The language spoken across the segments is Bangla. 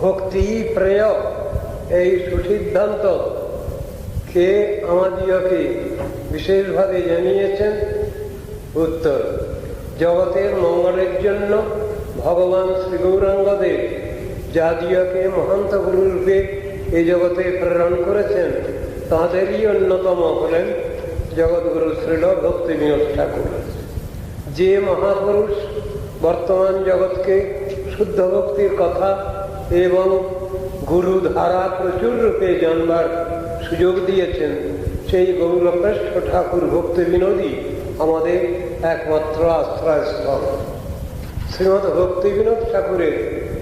ভক্তি প্রেয় এই সুসিদ্ধান্ত কে আমাদিওকে বিশেষভাবে জানিয়েছেন? উত্তর, জগতের মঙ্গলের জন্য ভগবান শ্রী গৌরাঙ্গদেব জাতীয়কে মহান্ত গুরুরূপে এই জগতে প্রেরণ করেছেন। তাঁদেরই অন্যতম হলেন জগৎগুরু শ্রীল ভক্তি বিনোদ ঠাকুর। যে মহাপুরুষ বর্তমান জগৎকে শুদ্ধ ভক্তির কথা এবং গুরু ধারা প্রচুর রূপে জানবার সুযোগ দিয়েছেন। সেই গৌরপ্রেষ্ঠ ঠাকুর ভক্তি বিনোদী আমাদের একমাত্র আশ্রয়স্থল। শ্রীমৎ ভক্তি বিনোদ ঠাকুরের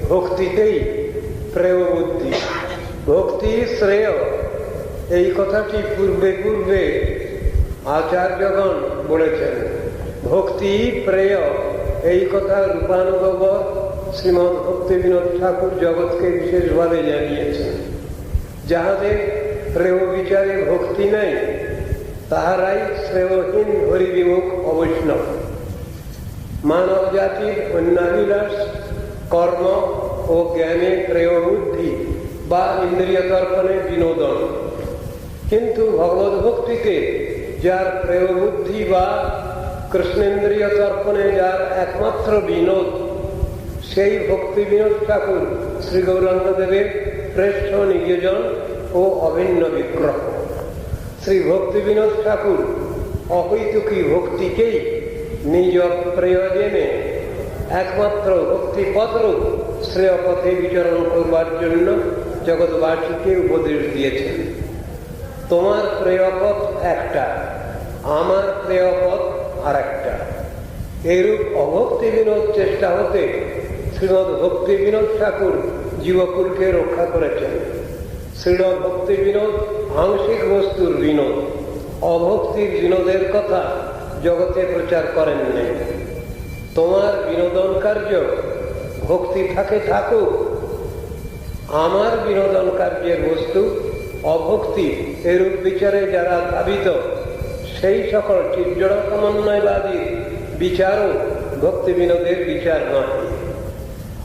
ভক্তিতেই প্রেয় বুদ্ধি, ভক্তি শ্রেয়। এই কথাটি পূর্বে পূর্বে আচার্যগণ বলেছেন। ভক্তি প্রেয়, এই কথা রূপানুভব শ্রীমৎ ভক্তি বিনোদ ঠাকুর জগৎকে বিশেষভাবে জানিয়েছেন যাহাদের প্রেয় বিচারে ভক্তি নাই, তাহারাই শ্রেয়হীন হরিবিমুখ অবৈষ্ণব। মানব জাতির অন্যাবিলাস কর্ম ও জ্ঞানে প্রেয় বুদ্ধি বা ইন্দ্রিয় দর্পণে বিনোদন। কিন্তু ভগবত ভক্তিতে যার প্রেয় বুদ্ধি বা কৃষ্ণেন্দ্রিয় তর্পণে যার একমাত্র বিনোদ সেই ভক্তি বিনোদ ঠাকুর শ্রী গৌরাঙ্গদেবের শ্রেষ্ঠ নিয়োজন ও অভিন্ন বিগ্রহ। শ্রী ভক্তি বিনোদ ঠাকুর অহৈতুকী ভক্তিকেই নিজ প্রয়োজনে একমাত্র ভক্তিপত্র শ্রেয় পথে বিচরণ করবার জন্য জগৎবাসীকে উপদেশ দিয়েছেন। তোমার প্রেয়পথ একটা, আমার প্রেয়পথ আর একটা এরূপ অভক্তি বিনোদ চেষ্টা হতে শ্রীমদ ভক্তি বিনোদ ঠাকুর জীবকুলকে রক্ষা করেছেন। শ্রীমদ ভক্তি বিনোদ আংশিক বস্তুর বিনোদ। অভক্তির বিনোদের কথা জগতে প্রচার করেন নাই তোমার বিনোদন কার্য, ভক্তি থাকে থাকুক আমার বিনোদন কার্যের বস্তু অভক্তি, এরূপ বিচারে যারা ধাবিত, সেই সকল চিজ্জড় সমন্বয়বাদীর বিচারও ভক্তি বিনোদের বিচার নয়।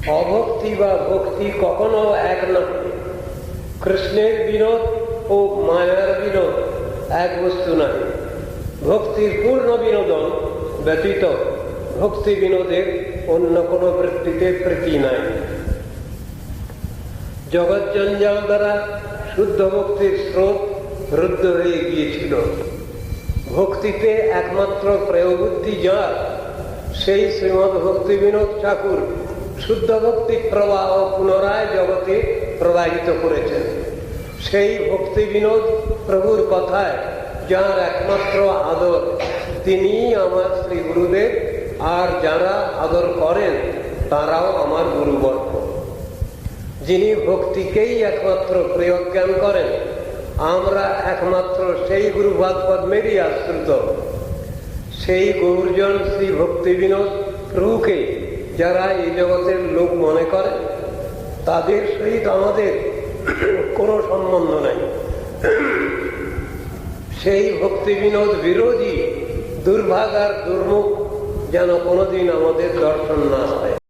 অভক্তি বা ভক্তি কখনো এক নয় কৃষ্ণের বিনোদ ও মায়ার বিনোদ এক বস্তু নয়। ভক্তির পূর্ণ বিনোদন ব্যতীত ভক্তি বিনোদের অন্য কোনো বৃত্তিতে প্রীতি নাই। জগৎ জঞ্জাল দ্বারা শুদ্ধ ভক্তির স্রোত রুদ্ধ হয়ে গিয়েছিল। ভক্তিতে একমাত্র প্রেয়বুদ্ধি যার, সেই শ্রীমদ ভক্তি বিনোদ ঠাকুর শুদ্ধ ভক্তি প্রবাহ পুনরায় জগতে প্রবাহিত করেছেন সেই ভক্তি বিনোদ প্রভুর কথায় যার একমাত্র আদর তিনি আমার শ্রী গুরুদেব, আর যারা আদর করেন, তারাও আমার গুরুবর্গ। যিনি ভক্তিকেই একমাত্র প্রয়োগ জ্ঞান করেন, আমরা একমাত্র সেই গুরুভাদ পদ্মেরই আশ্রিত। সেই গৌরজন শ্রী ভক্তি বিনোদ প্রভুকে যারা এই জগতের লোক মনে করে, তাদের সহিত আমাদের কোনো সম্বন্ধ নাই। সেই ভক্তি বিনোদ বিরোধী, দুর্ভাগ আর দুর্মুখ যেন কোনোদিন আমাদের দর্শন না হয়।